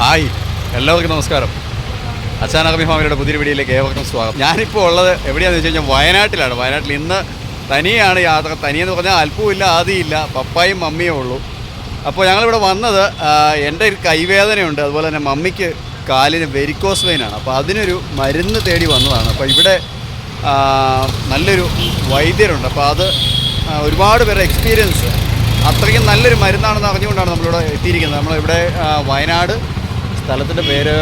Hi. എല്ലാവർക്കും നമസ്കാരം. അച്ചാനകമി ഫാമിലിയുടെ പുതിയ വീഡിയോയിലേക്ക് ഏവർക്കും സ്വാഗതം. ഞാനിപ്പോൾ ഉള്ളത് എവിടെയാണെന്ന് വെച്ച് കഴിഞ്ഞാൽ വയനാട്ടിലാണ്. വയനാട്ടിൽ ഇന്ന് തനിയാണ് യാത്ര. തനിയെന്ന് പറഞ്ഞാൽ അല്പമില്ല ആദിയില്ല പപ്പായും മമ്മിയും ഉള്ളൂ. അപ്പോൾ ഞങ്ങളിവിടെ വന്നത് എന്റെ ഒരു കൈവേദനയുണ്ട്. അതുപോലെ തന്നെ മമ്മിക്ക് കാലിന് വെരിക്കോസ് വെയിനാണ് അപ്പോൾ അതിനൊരു മരുന്ന് തേടി വന്നതാണ്. അപ്പോൾ ഇവിടെ നല്ലൊരു വൈദ്യരുണ്ട്. അപ്പോൾ അത് ഒരുപാട് പേരുടെ എക്സ്പീരിയൻസ് അത്രയ്ക്കും നല്ലൊരു മരുന്നാണെന്ന് അറിഞ്ഞുകൊണ്ടാണ് നമ്മളിവിടെ എത്തിയിരിക്കുന്നത്. നമ്മളിവിടെ വയനാട് സ്ഥലത്തിന്റെ പേര്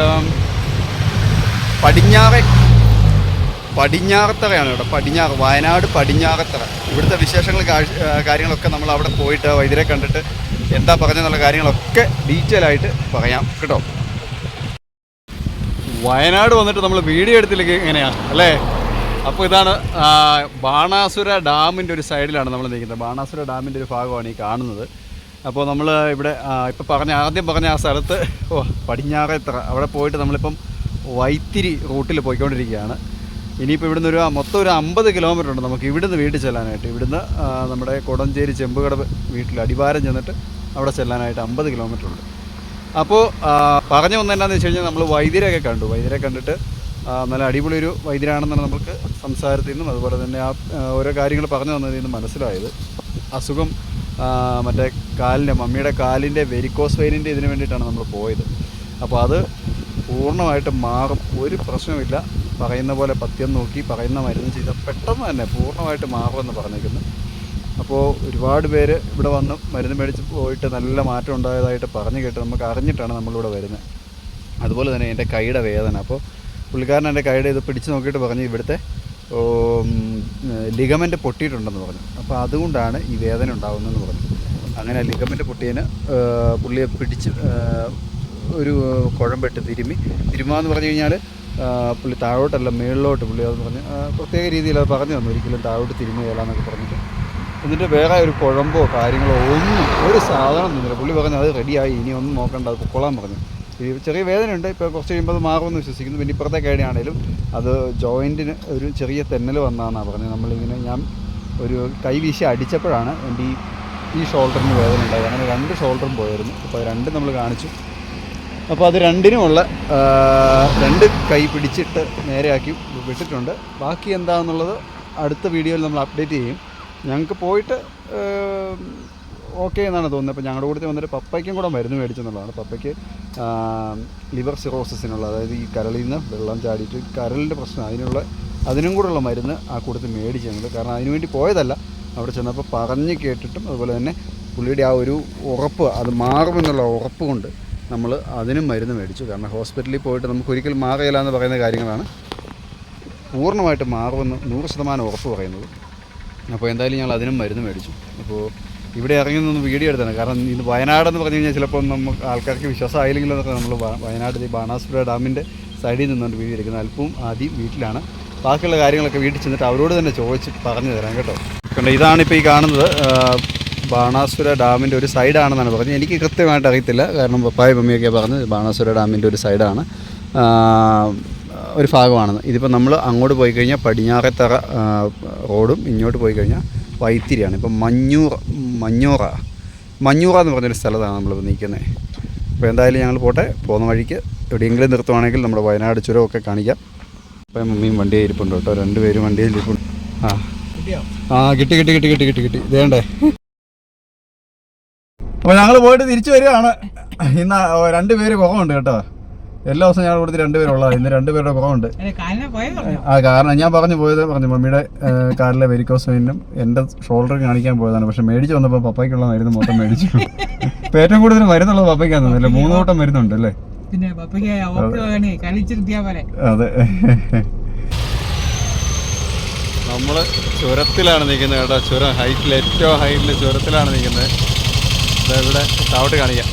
പടിഞ്ഞാറെ പടിഞ്ഞാറത്തറയാണ് ഇവിടെ പടിഞ്ഞാറ് വയനാട് പടിഞ്ഞാറത്തറ. ഇവിടുത്തെ വിശേഷങ്ങൾ കാര്യങ്ങളൊക്കെ നമ്മൾ അവിടെ പോയിട്ട് വൈദ്യരെ കണ്ടിട്ട് എന്താ പറഞ്ഞെന്നുള്ള കാര്യങ്ങളൊക്കെ ഡീറ്റെയിൽ ആയിട്ട് പറയാം കേട്ടോ. വയനാട് വന്നിട്ട് നമ്മൾ വീഡിയോ എടുത്തില്ലെങ്കിൽ എങ്ങനെയാണ് അല്ലേ? അപ്പോൾ ഇതാണ് ബാണാസുര ഡാമിന്റെ ഒരു സൈഡിലാണ് നമ്മൾ നിൽക്കുന്നത്. ബാണാസുര ഡാമിന്റെ ഒരു ഭാഗമാണ് ഈ കാണുന്നത്. അപ്പോൾ നമ്മൾ ഇവിടെ ഇപ്പോൾ പറഞ്ഞ ആദ്യം പറഞ്ഞ ആ സ്ഥലത്ത് ഓ പടിഞ്ഞാറേത്തറ. അവിടെ പോയിട്ട് നമ്മളിപ്പം വൈത്തിരി റൂട്ടിൽ പോയിക്കൊണ്ടിരിക്കുകയാണ്. ഇനിയിപ്പോൾ ഇവിടുന്ന് ഒരു മൊത്തം ഒരു അമ്പത് കിലോമീറ്റർ ഉണ്ട് നമുക്ക് ഇവിടുന്ന് വീട്ടിൽ ചെല്ലാനായിട്ട്. ഇവിടുന്ന് നമ്മുടെ കൊടഞ്ചേരി ചെമ്പുകടവ് വീട്ടിൽ അടിവാരം ചെന്നിട്ട് അവിടെ ചെല്ലാനായിട്ട് അമ്പത് കിലോമീറ്റർ ഉണ്ട്. അപ്പോൾ പറഞ്ഞു വന്നത് എന്താണെന്ന് വെച്ച് കഴിഞ്ഞാൽ നമ്മൾ വൈദ്യരെയൊക്കെ കണ്ടു. വൈദ്യരെ കണ്ടിട്ട് നല്ല അടിപൊളി ഒരു വൈദ്യരാണെന്നാണ് നമുക്ക് സംസാരത്തിൽ നിന്നും അതുപോലെ തന്നെ ആ ഓരോ കാര്യങ്ങൾ പറഞ്ഞു തന്നതിൽ നിന്നും മനസ്സിലായത്. അസുഖം മറ്റേ കാലിന്റെ മമ്മിയുടെ കാലിന്റെ വെരിക്കോസ് വെയിനിന്റെ ഇതിന് വേണ്ടിയിട്ടാണ് നമ്മൾ പോയത്. അപ്പോൾ അത് പൂർണമായിട്ട് മാറും. ഒരു പ്രശ്നമില്ല പറയുന്ന പോലെ പത്യം നോക്കി പറയുന്ന മരുന്ന് ചെയ്ത പെട്ടെന്ന് തന്നെ പൂർണമായിട്ട് മാറുമെന്ന് പറഞ്ഞേക്കുന്നു അപ്പോൾ ഒരുപാട് പേര് ഇവിടെ വന്ന് മരുന്ന് മേടിച്ച് പോയിട്ട് നല്ല മാറ്റം ഉണ്ടായതായിട്ട് പറഞ്ഞു കേട്ട് നമുക്ക് അറിഞ്ഞിട്ടാണ് നമ്മളിവിടെ വരുന്നത്. അതുപോലെ തന്നെ എന്റെ കൈയുടെ വേദന. അപ്പോൾ പുള്ളിക്കാരൻ എന്റെ കൈയുടെ ഇത് പിടിച്ച് നോക്കിയിട്ട് പറഞ്ഞു ഇവിടുത്തെ ലിഗമെന്റ് പൊട്ടിയിട്ടുണ്ടെന്ന് പറഞ്ഞു. അപ്പോൾ അതുകൊണ്ടാണ് ഈ വേദന ഉണ്ടാകുന്നതെന്ന് പറഞ്ഞു. അങ്ങനെ ലിഗമെന്റ് പൊട്ടിയതിന് പുള്ളിയെ പിടിച്ച് ഒരു കുഴമ്പിട്ട് തിരുമ്മി. തിരുമ്മാന്ന് പറഞ്ഞു കഴിഞ്ഞാൽ പുള്ളി താഴോട്ടല്ല മേളിലോട്ട് പുള്ളി അത് പറഞ്ഞ് പ്രത്യേക രീതിയിൽ അത് പറഞ്ഞു തന്നു. ഒരിക്കലും താഴോട്ട് തിരുമ്മുകയില്ല എന്നൊക്കെ പറഞ്ഞിട്ട്. എന്നിട്ട് വേറെ ഒരു കുഴമ്പോ കാര്യങ്ങളോ ഒന്നും ഒരു സാധനം തന്നില്ല പുള്ളി പറഞ്ഞു അത് റെഡിയായി ഇനി ഒന്നും നോക്കണ്ട അത് പൊക്കോളാൻ പറഞ്ഞു. ഈ ചെറിയ വേദനയുണ്ട്. ഇപ്പോൾ കുറച്ച് കഴിയുമ്പോൾ അത് മാറുമെന്ന് വിശ്വസിക്കുന്നു. പിന്നെ ഇപ്പുറത്തെ കൈയാണെങ്കിലും അത് ജോയിന്റിന് ഒരു ചെറിയ തെന്നൽ വന്നതെന്നാണ് പറഞ്ഞത്. നമ്മളിങ്ങനെ ഞാൻ ഒരു കൈ വീശി അടിച്ചപ്പോഴാണ് എന്റെ ഈ ഈ ഷോൾഡറിന് വേദന ഉണ്ടായത്. അങ്ങനെ രണ്ട് ഷോൾഡറും പോയിരുന്നു അപ്പോൾ രണ്ടും നമ്മൾ കാണിച്ചു. അപ്പോൾ അത് രണ്ടിനുമുള്ള രണ്ട് കൈ പിടിച്ചിട്ട് നേരെയാക്കി വിട്ടിട്ടുണ്ട്. ബാക്കി എന്താണെന്നുള്ളത് അടുത്ത വീഡിയോയിൽ നമ്മൾ അപ്ഡേറ്റ് ചെയ്യും. ഞങ്ങൾക്ക് പോയിട്ട് ഓക്കെ എന്നാണ് തോന്നുന്നത്. അപ്പോൾ ഞങ്ങളുടെ കൂടെ വന്നിട്ട് പപ്പയ്ക്കും കൂടെ മരുന്ന് മേടിച്ചെന്നുള്ളതാണ്. പപ്പയ്ക്ക് ലിവർ സിറോസിസിനുള്ള അതായത് ഈ കരളിൽ നിന്ന് വെള്ളം ചാടിയിട്ട് കരളിന്റെ പ്രശ്നം അതിനുള്ള അതിനും കൂടെയുള്ള മരുന്ന് ആ കൂട്ടത്തിൽ മേടിച്ചു ഞങ്ങൾ കാരണം അതിനുവേണ്ടി പോയതല്ല. അവിടെ ചെന്നപ്പോൾ പറഞ്ഞ് കേട്ടിട്ടും അതുപോലെ തന്നെ പുള്ളിയുടെ ആ ഒരു ഉറപ്പ് അത് മാറുമെന്നുള്ള ഉറപ്പ് കൊണ്ട് നമ്മൾ അതിനും മരുന്ന് മേടിച്ചു. കാരണം ഹോസ്പിറ്റലിൽ പോയിട്ട് നമുക്ക് ഒരിക്കലും മാറിയില്ല എന്ന് പറയുന്ന കാര്യങ്ങളാണ്. പൂർണമായിട്ട് മാറുമെന്ന് നൂറ് ശതമാനം ഉറപ്പ് പറയുന്നത്. അപ്പോൾ എന്തായാലും ഞങ്ങൾ അതിനും മരുന്ന് മേടിച്ചു. അപ്പോൾ ഇവിടെ ഇറങ്ങി നിന്ന് വീഡിയോ എടുത്താണ്. കാരണം ഇത് വയനാടെന്ന് പറഞ്ഞു കഴിഞ്ഞാൽ ചിലപ്പോൾ നമുക്ക് ആൾക്കാർക്ക് വിശ്വാസം ആയില്ലെങ്കിലും എന്നൊക്കെ നമ്മൾ വയനാട് ബാണാസുര ഡാമിന്റെ സൈഡിൽ നിന്നുകൊണ്ട് വീഡിയോ എടുക്കുന്നത് അല്പവും ആദ്യം വീട്ടിലാണ്. ബാക്കിയുള്ള കാര്യങ്ങളൊക്കെ വീട്ടിൽ ചെന്നിട്ട് അവരോട് തന്നെ ചോദിച്ച് പറഞ്ഞു തരാം കേട്ടോ. കണ്ടോ ഇതാണിപ്പോൾ ഈ കാണുന്നത് ബാണാസുര ഡാമിന്റെ ഒരു സൈഡാണെന്നാണ് പറഞ്ഞത്. എനിക്ക് കൃത്യമായിട്ട് അറിയത്തില്ല. കാരണം പപ്പായ മമ്മിയൊക്കെ പറഞ്ഞത് ബാണാസുര ഡാമിന്റെ ഒരു സൈഡാണ്. ഒരു ഭാഗമാണെന്ന്. ഇതിപ്പോൾ നമ്മൾ അങ്ങോട്ട് പോയി കഴിഞ്ഞാൽ പടിഞ്ഞാറത്തറ റോഡും ഇങ്ങോട്ട് പോയി കഴിഞ്ഞാൽ വൈത്തിരിയാണ്. ഇപ്പം മഞ്ഞൂർ മഞ്ഞൂറ. മഞ്ഞൂറ എന്ന് പറഞ്ഞൊരു സ്ഥലത്താണ് നമ്മൾ നിൽക്കുന്നത് അപ്പോൾ എന്തായാലും ഞങ്ങൾ പോട്ടെ. പോകുന്ന വഴിക്ക് എവിടെയെങ്കിലും നിർത്തുവാണെങ്കിൽ നമ്മുടെ വയനാട് ചുരമൊക്കെ കാണിക്കാം. അപ്പം മമ്മിയും വണ്ടിയിൽ ഇരിപ്പുണ്ട് കേട്ടോ. രണ്ടുപേരും വണ്ടിയിൽ ഇരിപ്പുണ്ട്. ആ. ആ കിട്ടി കിട്ടി കിട്ടി കിട്ടി കിട്ടി കിട്ടി. ഇതേണ്ടേ അപ്പോൾ ഞങ്ങൾ പോയിട്ട് തിരിച്ചു വരികയാണ്. ഇന്ന് രണ്ടുപേര് കുറവുണ്ട് കേട്ടോ. എല്ലാ ദിവസവും ഞാൻ കൊടുത്ത് രണ്ടുപേരുള്ളതാണ് ഇന്ന് രണ്ടുപേരുടെ കുറവുണ്ട് ആ കാരണം ഞാൻ പറഞ്ഞു പോയത് പറഞ്ഞു മമ്മിയുടെ കാറിലെ കാലിലെ വെരിക്കോസ് വെയിനും എന്റെ ഷോൾഡർ കാണിക്കാൻ പോയതാണ്. പക്ഷെ മേടിച്ചു വന്നപ്പോൾ പപ്പയ്ക്കുള്ള മരുന്ന് മൊത്തം മേടിച്ചു. ഇപ്പം ഏറ്റവും കൂടുതൽ മരുന്നുള്ളത് പപ്പയ്ക്കാന്ന് അല്ലെ? മൂന്ന് കൂട്ടം മരുന്നുണ്ട് അല്ലേ? പിന്നെ പപ്പയ്ക്ക് ഓപ്പോ വേണേ കളിച്ചിരുത്തിയാ പോലെ. അതെ. നമ്മൾ ചുരത്തിലാണ് നിൽക്കുന്നത് കേട്ടോ. ചുരം ഹൈറ്റിൽ ഏറ്റവും ഹൈറ്റിൽ ചുരത്തിലാണ് നിൽക്കുന്നത്. ദാ ഇവിടെ താവട്ട് കാണിക്കാം.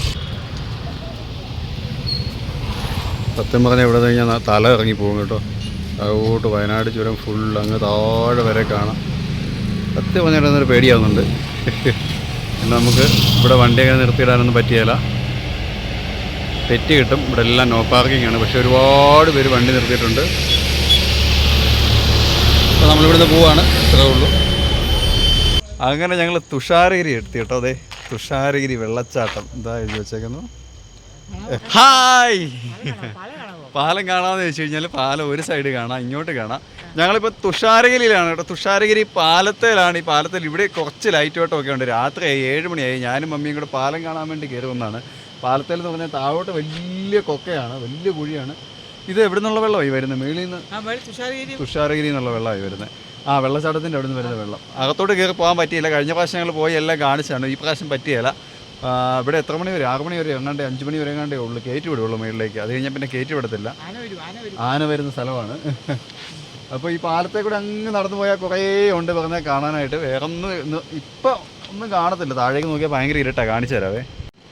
സത്യം പറഞ്ഞാൽ ഇവിടെ നിന്ന് കഴിഞ്ഞാൽ തല ഇറങ്ങി പോകും കേട്ടോ. അങ്ങോട്ട് വയനാട് ചുരം ഫുൾ അങ്ങ് താഴെ വരെ കാണാം. സത്യം പറഞ്ഞാൽ ഒരു പേടിയാവുന്നുണ്ട്. പിന്നെ നമുക്ക് ഇവിടെ വണ്ടി വണ്ടിയൊക്കെ നിർത്തിയിടാനൊന്നും പറ്റിയല്ല തെറ്റ് കിട്ടും. ഇവിടെ എല്ലാം നോ പാർക്കിംഗ് ആണ്. പക്ഷെ ഒരുപാട് പേര് വണ്ടി നിർത്തിയിട്ടുണ്ട്. അപ്പോൾ നമ്മളിവിടുന്ന് പോവാണ്. ഇത്രേ ഉള്ളൂ. അങ്ങനെ ഞങ്ങൾ തുഷാരഗിരി എടുത്തി കേട്ടോ. അതെ തുഷാരഗിരി വെള്ളച്ചാട്ടം. എന്താ എഴുതി വെച്ചേക്കുന്നു. ഹായ്. പല കാണാമെന്ന് വെച്ച് കഴിഞ്ഞാൽ പാലം ഒരു സൈഡ് കാണാം ഇങ്ങോട്ട് കാണാം. ഞങ്ങളിപ്പോൾ തുഷാരഗിരിയിലാണ് കേട്ടോ. തുഷാരഗിരി പാലത്തേലാണ്. ഈ പാലത്തിൽ ഇവിടെ കുറച്ച് ലൈറ്റ് ഓട്ടമൊക്കെ ഉണ്ട്. രാത്രി ഏഴ് മണിയായി. ഞാനും മമ്മിയും കൂടെ പാലം കാണാൻ വേണ്ടി കയറി വന്നതാണ് പാലത്തിൽ എന്ന് പറഞ്ഞാൽ താഴോട്ട് വലിയ കൊക്കയാണ് വലിയ കുഴിയാണ്. ഇത് എവിടെ നിന്നുള്ള വെള്ളമായി വരുന്നത്? മേളിൽ നിന്ന്? തുഷാരഗിരി. എന്നുള്ള വെള്ളമായി വരുന്നത്. ആ വെള്ളച്ചാട്ടത്തിന്റെ അവിടെ നിന്ന് വരുന്ന വെള്ളം. അകത്തോട്ട് കയറി പോകാൻ പറ്റിയില്ല. കഴിഞ്ഞ പ്രാവശ്യം ഞങ്ങൾ പോയി എല്ലാം കാണിച്ചാണ് ഈ പ്രാവശ്യം പറ്റിയല്ല ഇവിടെ എത്ര മണി വരെ? ആറ് മണി വരെ എങ്ങാണ്ട് അഞ്ച് മണി വരെ എങ്ങാണ്ടേ ഉള്ളൂ. കയറ്റി വിടുള്ളൂ മേളിലേക്ക്. അത് കഴിഞ്ഞാൽ പിന്നെ കയറ്റി വിടത്തില്ല. ആന വരും വരും. ആന വരുന്ന സ്ഥലമാണ്. അപ്പോൾ ഈ പാലത്തെ കൂടെ അങ്ങ് നടന്നു പോയാൽ കുറേ ഉണ്ട്. പറഞ്ഞാൽ കാണാനായിട്ട്. വേറെ ഒന്ന് ഇപ്പം ഒന്നും കാണത്തില്ല. താഴേക്ക് നോക്കിയാൽ ഭയങ്കര ഇരുട്ടാണ് കാണിച്ചു തരാവേ.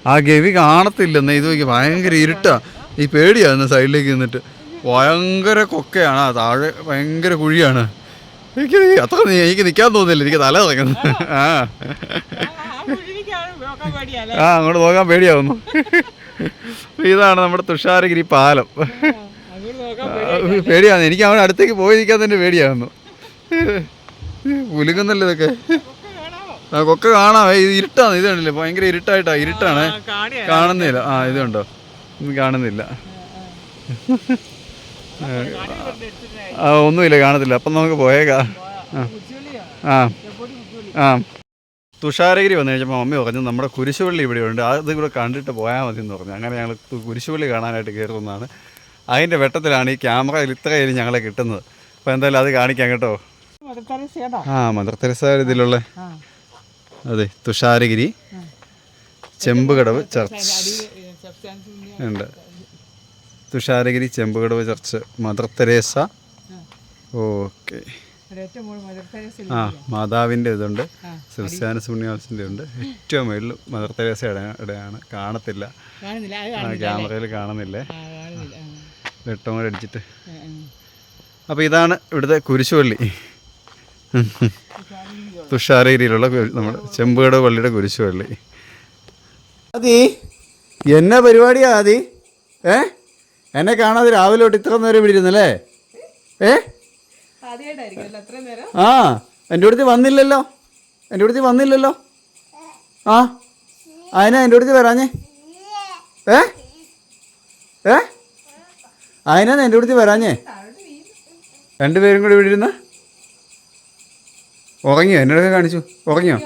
ആ ഗവി കാണത്തില്ലെന്നേ. ഇത് നോക്കി ഭയങ്കര ഇരുട്ടാ. ഈ പേടിയാന്ന് സൈഡിലേക്ക് നിന്നിട്ട്. ഭയങ്കര കൊക്കയാണ്. ആ താഴെ ഭയങ്കര കുഴിയാണ്. എനിക്ക് അത്ര എനിക്ക് നിൽക്കാൻ തോന്നുന്നില്ല എനിക്ക് തല തുടങ്ങുന്നത് ആ ആ, അങ്ങോട്ട് പോകാൻ പേടിയാവുന്നു. ഇതാണ് നമ്മുടെ തുഷാരഗിരി പാലം. പേടിയാവുന്നു. എനിക്ക് അവിടെ അടുത്തേക്ക് പോയി നിൽക്കാൻ തന്നെ പേടിയാവുന്നു. പുലുങ്ങുന്നല്ലോ ഇതൊക്കെ? ആ കൊക്ക കാണാം. ഇത് ഇരുട്ടാണ്. ഇത് കണ്ടില്ലേ? ഭയങ്കര ഇരുട്ടായിട്ടാ. ഇരുട്ടാണ്. കാണുന്നില്ല. ആ ഇതുണ്ടോ? ഒന്നും കാണുന്നില്ല. ആ ഒന്നുമില്ല കാണത്തില്ല. അപ്പം നമുക്ക് പോയേക്കാം. ആ. ആ. തുഷാരഗിരി വന്നു കഴിഞ്ഞപ്പോൾ മമ്മി പറഞ്ഞു നമ്മുടെ കുരിശുപള്ളി ഇവിടെ ഉണ്ട്. അത് ഇവിടെ കണ്ടിട്ട് പോയാൽ മതി എന്ന് പറഞ്ഞു. അങ്ങനെ ഞങ്ങൾ കുരിശുപള്ളി കാണാനായിട്ട് കയറുന്നതാണ് അതിന്റെ വെട്ടത്തിലാണ് ഈ ക്യാമറയിൽ ഇത്രയും ഞങ്ങളെ കിട്ടുന്നത്. അപ്പോൾ എന്തായാലും അത് കാണിക്കാം കേട്ടോ? ആ മദർ തെരേസ ഇതിലുള്ള അതെ തുഷാരഗിരി ചെമ്പുകടവ് ചർച്ച്. ഉണ്ട്. Thusharagiri Chembukadavu church Mother Teresa. Okay. ആ മാതാവിന്റെ ഇതുണ്ട് ആ, ക്രിസ്ത്യാന ഉണ്ട്. ഏറ്റവും മുകളിൽ മദർ തെരേസ ഇടയാണ്. കാണത്തില്ല. കാണുന്നില്ല. ആ ക്യാമറയിൽ കാണുന്നില്ലേ. ആ കാണുന്നില്ല. ആ, വെട്ടം കൂടെ അടിച്ചിട്ട്. ആ, ആ. അപ്പോൾ ഇതാണ് ഇവിടുത്തെ കുരിശുപള്ളി. തുഷാരഗിരിയിലുള്ള നമ്മുടെ ചെമ്പുകട പള്ളിയുടെ കുരിശുപള്ളി. അതി എന്നെ പരിപാടിയാ ആദി? ഏ? എന്നെ കാണാതെ രാവിലെ തൊട്ട് ഇത്ര നേരം ഇവിടെ ഇരുന്നല്ലേ? ഏ? ആ എന്റെ അടുത്ത് വന്നില്ലല്ലോ. എന്റെ അടുത്ത് വന്നില്ലല്ലോ. ആ അതിനാ എന്റെ അടുത്ത് വരാഞ്ഞേ. ഏ? ഏ? അതിനാ എന്റെ അടുത്ത് വരാഞ്ഞേ. രണ്ടുപേരും കൂടി ഇവിടെ ഇരുന്ന്. ഉറങ്ങിയോ? എന്നോടൊക്കെ കാണിച്ചു. ഉറങ്ങിയോ?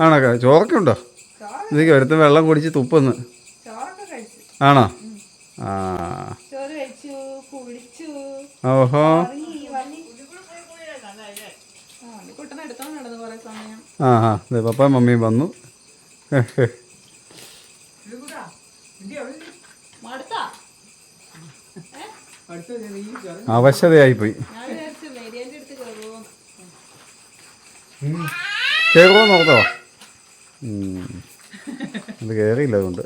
ആണോ? ചോറക്കുണ്ടോ ചോറൊക്കെ ഉണ്ടോ ഇതൊക്കെ ഒരുത്തൻ വെള്ളം കുടിച്ച് തുപ്പന്ന്. ആണോ? ആ. ഓഹോ ഉറങ്ങി വന്നി ആ കുട്ടനെ എടുത്തോണ്ട് നടന്നു കുറെ സമയം ആ ആ അതെ പപ്പ മമ്മിയും വന്നു. അവശതയായി പോയി ഞാൻ വിചാരിച്ചു മേരിയന്റെ അടുത്ത് കയറുമോ കയറുമോ നോക്കോ അത് കയറിയില്ല അതുകൊണ്ട്.